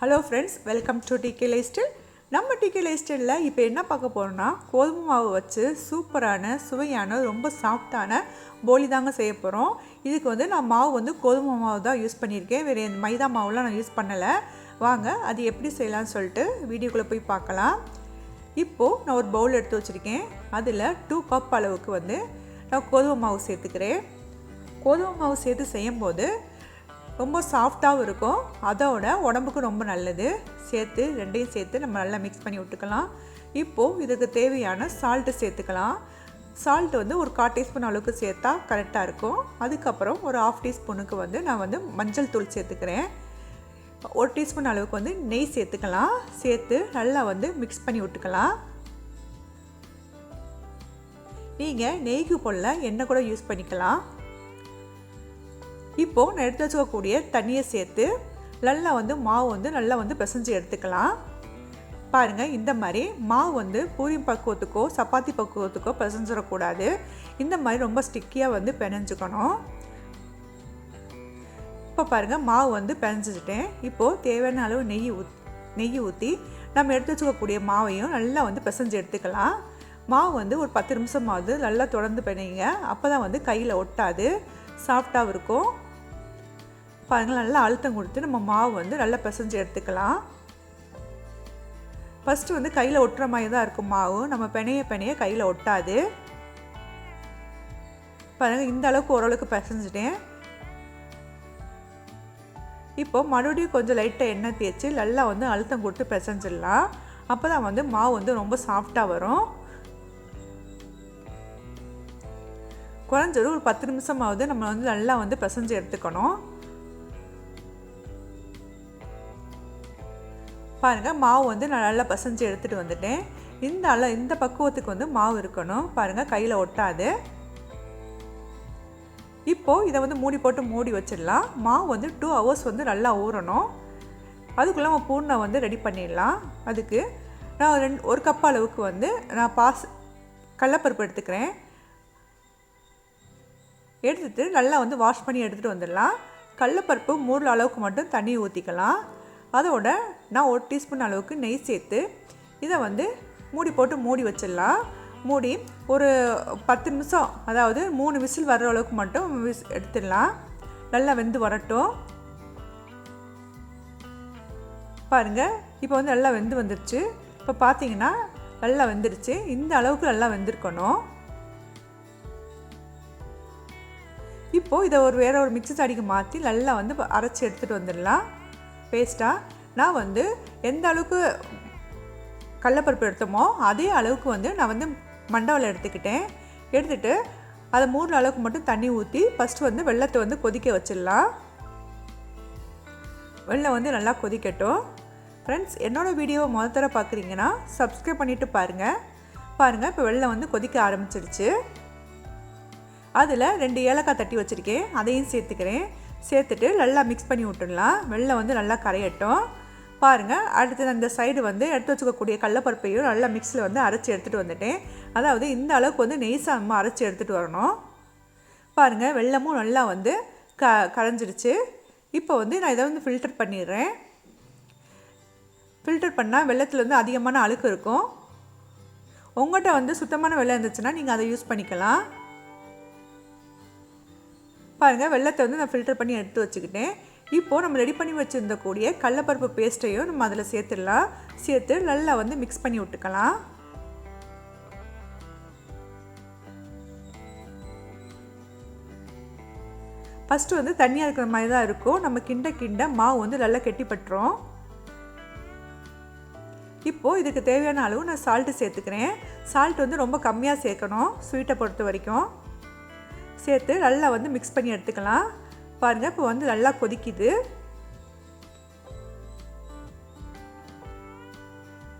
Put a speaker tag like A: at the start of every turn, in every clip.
A: Hello friends welcome to DK lifestyle நம்ம DK லைஸ்டிலில் இப்போ என்ன பார்க்க போகிறோம்னா கோதுமை மாவு வச்சு சூப்பரான சுவையான ரொம்ப சாஃப்டான போலி தாங்க செய்ய போகிறோம் இதுக்கு வந்து நான் மாவு வந்து கோதுமை மாவு தான் யூஸ் பண்ணியிருக்கேன். வேறு எந்த மைதா மாவுலாம் நான் யூஸ் பண்ணலை. வாங்க அது எப்படி செய்யலாம்னு சொல்லிட்டு வீடியோக்குள்ளே போய் பார்க்கலாம். இப்போது நான் ஒரு பவுல் எடுத்து வச்சுருக்கேன். அதில் டூ கப் அளவுக்கு வந்து நான் கோதுமை மாவு சேர்த்துக்கிறேன். கோதுமை மாவு சேர்த்து செய்யும்போது ரொம்ப சாஃப்டாகவும் இருக்கும். அதோட உடம்புக்கு ரொம்ப நல்லது. சேர்த்து ரெண்டையும் சேர்த்து நம்ம நல்லா மிக்ஸ் பண்ணி விட்டுக்கலாம். இப்போது இதுக்கு தேவையான சால்ட்டு சேர்த்துக்கலாம். சால்ட் வந்து ஒரு கால் டீஸ்பூன் அளவுக்கு சேர்த்தா கரெக்டாக இருக்கும். அதுக்கப்புறம் ஒரு ஆஃப் டீஸ்பூனுக்கு வந்து நான் வந்து மஞ்சள் தூள் சேர்த்துக்கிறேன். ஒரு டீஸ்பூன் அளவுக்கு வந்து நெய் சேர்த்துக்கலாம். சேர்த்து நல்லா வந்து மிக்ஸ் பண்ணி விட்டுக்கலாம். நீங்கள் நெய்க்கு போல எண்ணெய் கூட யூஸ் பண்ணிக்கலாம். இப்போது நான் எடுத்து வச்சுக்கக்கூடிய தண்ணியை சேர்த்து நல்லா வந்து மாவு வந்து நல்லா வந்து பிசைஞ்சு எடுத்துக்கலாம். பாருங்கள் இந்த மாதிரி மாவு வந்து பூரி பக்குவத்துக்கோ சப்பாத்தி பக்குவத்துக்கோ பிசைஞ்சிடக்கூடாது. இந்த மாதிரி ரொம்ப ஸ்டிக்கியாக வந்து பிணைஞ்சுக்கணும். இப்போ பாருங்கள் மாவு வந்து பிணைஞ்சிட்டேன். இப்போது தேவையான அளவு நெய் ஊத் நெய் ஊற்றி நம்ம எடுத்து வச்சுக்கக்கூடிய மாவையும் நல்லா வந்து பிசைஞ்சு எடுத்துக்கலாம். மாவு வந்து ஒரு பத்து நிமிஷமாவது நல்லா தொடர்ந்து பிணைங்க அப்போ தான் வந்து கையில் ஒட்டாது சாஃப்டாகவும் இருக்கும். பாருங்கள் நல்லா அழுத்தம் கொடுத்து நம்ம மாவு வந்து நல்லா பிசைஞ்சு எடுத்துக்கலாம். ஃபஸ்ட்டு வந்து கையில் ஒட்டுற மாதிரி தான் இருக்கும் மாவு. நம்ம பெனைய பெனைய கையில் ஒட்டாது. பாருங்கள் இந்த அளவுக்கு ஓரளவுக்கு பிசைஞ்சிட்டேன். இப்போ மறுபடியும் கொஞ்சம் லைட்டாக எண்ணெய் தேய்ச்சி நல்லா வந்து அழுத்தம் கொடுத்து பிசைஞ்சிடலாம். அப்போ தான் வந்து மாவு வந்து ரொம்ப சாஃப்டாக வரும். குறைஞ்சது ஒரு பத்து நிமிஷமாவது நம்ம வந்து நல்லா வந்து பிசைஞ்சு எடுத்துக்கணும். பாருங்கள் மாவு வந்து நான் நல்லா பசஞ்சு எடுத்துகிட்டு வந்துட்டேன். இந்த அள இந்த பக்குவத்துக்கு வந்து மாவு இருக்கணும். பாருங்கள் கையில் ஒட்டாது. இப்போது இதை வந்து மூடி போட்டு மூடி வச்சிடலாம். மாவு வந்து டூ ஹவர்ஸ் வந்து நல்லா ஊறணும். அதுக்குள்ளே நம்ம பூர்ணை வந்து ரெடி பண்ணிடலாம். அதுக்கு நான் ரெண்டு ஒரு கப் அளவுக்கு வந்து நான் பாஸ் கடலப்பருப்பு எடுத்துக்கிறேன். எடுத்துகிட்டு நல்லா வந்து வாஷ் பண்ணி எடுத்துகிட்டு வந்துடலாம். கடலப்பருப்பு மூணு அளவுக்கு மட்டும் தண்ணி ஊற்றிக்கலாம் அதோட நான் ஒரு டீஸ்பூன் அளவுக்கு நெய் சேர்த்து இதை வந்து மூடி போட்டு மூடி வச்சிடலாம். மூடி ஒரு பத்து நிமிஷம் அதாவது மூணு விசில் வர்ற அளவுக்கு மட்டும் விஸ் எடுத்துடலாம். நல்லா வெந்து வரட்டும். பாருங்கள் இப்போ வந்து நல்லா வெந்து வந்துருச்சு. இப்போ பார்த்தீங்கன்னா நல்லா வெந்துருச்சு. இந்த அளவுக்கு நல்லா வெந்திருக்கணும். இப்போது இதை ஒரு வேறு ஒரு மிக்சி சாடிக்கு மாற்றி நல்லா வந்து அரைச்சி எடுத்துகிட்டு வந்துடலாம். பேஸ்ட்டாக நான் வந்து எந்த அளவுக்கு கடலப்பருப்பு எடுத்தோமோ அதே அளவுக்கு வந்து நான் வந்து மண்டவலை எடுத்துக்கிட்டேன். எடுத்துகிட்டு அதை மூணு அளவுக்கு மட்டும் தண்ணி ஊற்றி ஃபஸ்ட்டு வந்து வெள்ளத்தை வந்து கொதிக்க வச்சிடலாம். வெள்ளம் வந்து நல்லா கொதிக்கட்டும். ஃப்ரெண்ட்ஸ் என்னோடய வீடியோவை முத தர பார்க்குறீங்கன்னா சப்ஸ்கிரைப் பண்ணிவிட்டு பாருங்கள் பாருங்கள் இப்போ வெள்ளம் வந்து கொதிக்க ஆரம்பிச்சிருச்சு. அதில் ரெண்டு ஏலக்காய் தட்டி வச்சுருக்கேன். அதையும் சேர்த்துக்கிறேன். சேர்த்துட்டு நல்லா மிக்ஸ் பண்ணி விட்டுடலாம். வெள்ளம் வந்து நல்லா கரையட்டும். பாருங்கள் அடுத்து அந்த சைடு வந்து எடுத்து வச்சுக்கக்கூடிய கடலப்பருப்பையும் நல்லா மிக்ஸில் வந்து அரைச்சி எடுத்துகிட்டு வந்துட்டேன். அதாவது இந்த அளவுக்கு வந்து நெய்சாமல் அரைச்சி எடுத்துகிட்டு வரணும். பாருங்கள் வெள்ளமும் நல்லா வந்து க கரைஞ்சிடுச்சு. இப்போ வந்து நான் இதை வந்து ஃபில்டர் பண்ணிடுறேன். ஃபில்டர் பண்ணால் வெள்ளத்தில் வந்து அதிகமான அழுக்கு இருக்கும். உங்கள்கிட்ட வந்து சுத்தமான வெள்ளம் இருந்துச்சுன்னா நீங்கள் அதை யூஸ் பண்ணிக்கலாம். பாருங்கள் வெள்ளத்தை வந்து நான் ஃபில்டர் பண்ணி எடுத்து வச்சுக்கிட்டேன். இப்போது நம்ம ரெடி பண்ணி வச்சுருந்தக்கூடிய கடலப்பருப்பு பேஸ்ட்டையும் நம்ம அதில் சேர்த்துடலாம். சேர்த்து நல்லா வந்து மிக்ஸ் பண்ணி விட்டுக்கலாம். ஃபஸ்ட்டு வந்து தண்ணியாக இருக்கிற மாதிரி தான் இருக்கும். நம்ம கிண்ட கிண்ட மாவு வந்து நல்லா கெட்டிப்பட்டுரும் இப்போது இதுக்கு தேவையான அளவு நான் சால்ட்டு சேர்த்துக்கிறேன். சால்ட் வந்து ரொம்ப கம்மியாக சேர்க்கணும் ஸ்வீட்டை பொறுத்த வரைக்கும். சேர்த்து நல்லா வந்து மிக்ஸ் பண்ணி எடுத்துக்கலாம். பாருங்கள் இப்போ வந்து நல்லா கொதிக்குது.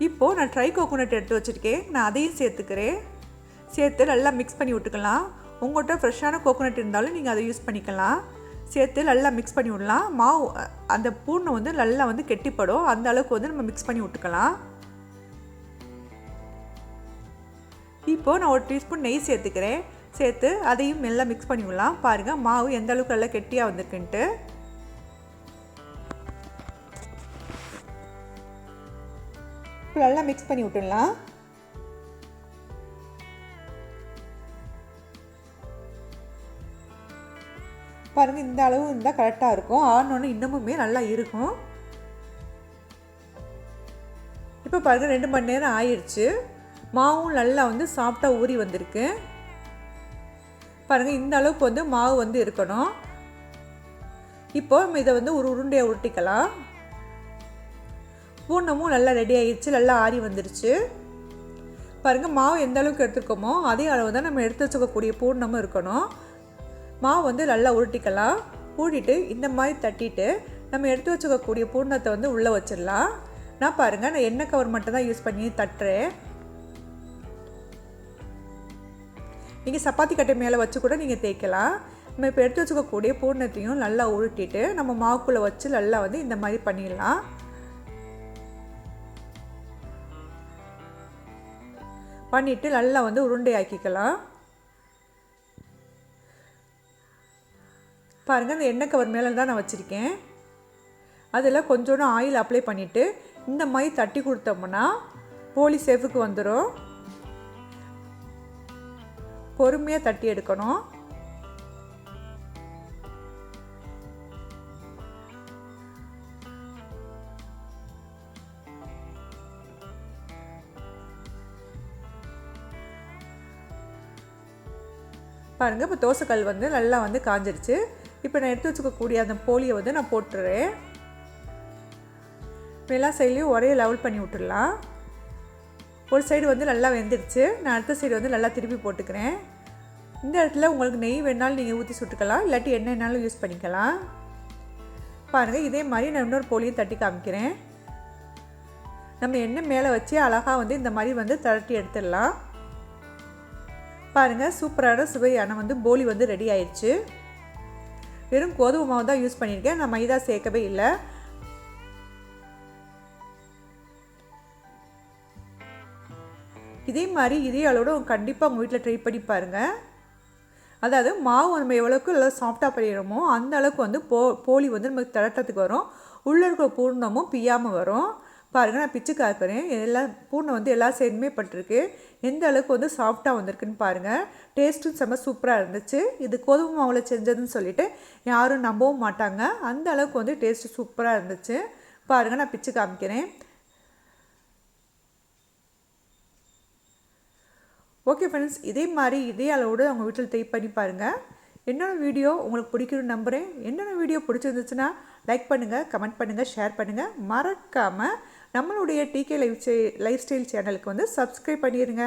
A: இப்போது நான் ட்ரை கோகோனட் எடுத்து வச்சுருக்கேன். நான் அதையும் சேர்த்துக்கிறேன். சேர்த்து நல்லா மிக்ஸ் பண்ணி விட்டுக்கலாம். உங்கள்கிட்ட ஃப்ரெஷ்ஷான கோகோனட் இருந்தாலும் நீங்கள் அதை யூஸ் பண்ணிக்கலாம். சேர்த்து நல்லா மிக்ஸ் பண்ணி விடலாம். மாவு அந்த பூனை வந்து நல்லா வந்து கெட்டிப்படும். அந்த அளவுக்கு வந்து நம்ம மிக்ஸ் பண்ணி விட்டுக்கலாம். இப்போது நான் ஒரு டீஸ்பூன் நெய் சேர்த்துக்கிறேன். சேர்த்து அதையும் நல்லா மிக்ஸ் பண்ணி விடலாம் பாருங்கள் மாவு எந்த அளவுக்கு நல்லா கெட்டியாக வந்திருக்குன்ட்டு. நல்லா மிக்ஸ் பண்ணி விட்டுடலாம். பாருங்கள் இந்த அளவு இருந்தால் கரெக்டாக இருக்கும். ஆனோன்னு இன்னமுமே நல்லா இருக்கும். இப்போ பாருங்கள் ரெண்டு மணி நேரம் ஆயிடுச்சு. மாவும் நல்லா வந்து சாஃப்டாக ஊறி வந்திருக்கு. பாருங்கள் இந்த அளவுக்கு வந்து மாவு வந்து இருக்கணும். இப்போ நம்ம இதை வந்து ஒரு உருண்டையை உருட்டிக்கலாம். பூர்ணமும் நல்லா ரெடி ஆகிடுச்சு நல்லா ஆறி வந்துருச்சு. பாருங்கள் மாவு எந்த அளவுக்கு எடுத்துருக்கோமோ அதே அளவு தான் நம்ம எடுத்து வச்சுக்கக்கூடிய பூர்ணமும் இருக்கணும். மாவு வந்து நல்லா உருட்டிக்கலாம். ஊட்டிட்டு இந்த மாதிரி தட்டிட்டு நம்ம எடுத்து வச்சுக்கக்கூடிய பூர்ணத்தை வந்து உள்ளே வச்சிடலாம். நான் பாருங்கள் நான் எண்ணெய் கவர் மட்டும் தான் யூஸ் பண்ணி தட்டுறேன். நீங்கள் சப்பாத்தி கட்டை மேலே வச்சு கூட நீங்கள் தேய்க்கலாம். நம்ம இப்போ எடுத்து வச்சுக்கக்கூடிய பூர்ணத்தையும் நல்லா உருட்டிட்டு நம்ம மாவுக்குள்ளே வச்சு நல்லா வந்து இந்த மாதிரி பண்ணிடலாம். பண்ணிவிட்டு நல்லா வந்து உருண்டை ஆக்கிக்கலாம் பாருங்கள் அந்த எண்ணெய் கவர் மேலே தான் நான் வச்சுருக்கேன். அதில் கொஞ்சோண்டு ஆயில் அப்ளை பண்ணிவிட்டு இந்த மாதிரி தட்டி கொடுத்தோம்னா போலி சேஃபுக்கு வந்துடும் பொறுமையாக தட்டி எடுக்கணும். பாருங்கள் இப்போ தோசைக்கல் வந்து நல்லா வந்து காஞ்சிருச்சு. இப்போ நான் எடுத்து வச்சுக்கக்கூடிய அந்த போலியை வந்து நான் போட்டுறேன். எல்லா சைட்லேயும் ஒரே லெவல் பண்ணி விட்டுடலாம் ஒரு சைடு வந்து நல்லா வெந்துடுச்சு நான் அடுத்த சைடு வந்து நல்லா திருப்பி போட்டுக்கிறேன். இந்த இடத்துல உங்களுக்கு நெய் வேணாலும் நீங்கள் ஊற்றி சுட்டுக்கலாம். இல்லாட்டி எண்ணெய்னாலும் யூஸ் பண்ணிக்கலாம். பாருங்கள் இதே மாதிரி நான் இன்னொரு போலியும் தட்டி காமிக்கிறேன். நம்ம எண்ணெய் மேலே வச்சு அழகாக வந்து இந்த மாதிரி வந்து தட்டி எடுத்துடலாம். பாருங்கள் சூப்பரான சுவையான வந்து போலி வந்து ரெடி ஆயிடுச்சு வெறும் கோதுமை மாவு தான் யூஸ் பண்ணியிருக்கேன். நான் மைதா சேர்க்கவே இல்லை. இதே மாதிரி இதே அளவோட கண்டிப்பாக உங்கள் வீட்டில் ட்ரை பண்ணி பாருங்கள் அதாவது மாவு நம்ம எவ்வளோக்கு நல்லா சாஃப்டாக பண்ணிடுறோமோ அந்த அளவுக்கு வந்து போ போலி வந்து நமக்கு திரட்டத்துக்கு வரும். உள்ளே இருக்கிற பூர்ணமும் பியாமல் வரும். பாருங்கள் நான் பிச்சு காக்கிறேன் எல்லா பூனை வந்து எல்லா சைடுமே பட்டிருக்கு. எந்த அளவுக்கு வந்து சாஃப்டாக வந்திருக்குன்னு பாருங்கள் டேஸ்ட்டும் செம்ம சூப்பராக இருந்துச்சு. இது கோதுமை மாவில் செஞ்சதுன்னு சொல்லிட்டு யாரும் நம்பவும் மாட்டாங்க. அந்த அளவுக்கு வந்து டேஸ்ட்டு சூப்பராக இருந்துச்சு. பாருங்கள் நான் பிச்சு காமிக்கிறேன். ஓகே ஃப்ரெண்ட்ஸ் இதே மாதிரி இதே அளவோடு அவங்க வீட்டில் ட்ரை பண்ணி பாருங்கள் என்னோட வீடியோ உங்களுக்கு பிடிக்கணும்னு நம்புகிறேன் என்னோட வீடியோ பிடிச்சிருந்துச்சுன்னா லைக் பண்ணுங்கள் கமெண்ட் பண்ணுங்கள் ஷேர் பண்ணுங்கள் மறக்காமல் நம்மளுடைய டிகே லைஃப் ஸ்டை லைஃப் ஸ்டைல் சேனலுக்கு வந்து சப்ஸ்கிரைப் பண்ணிடுங்க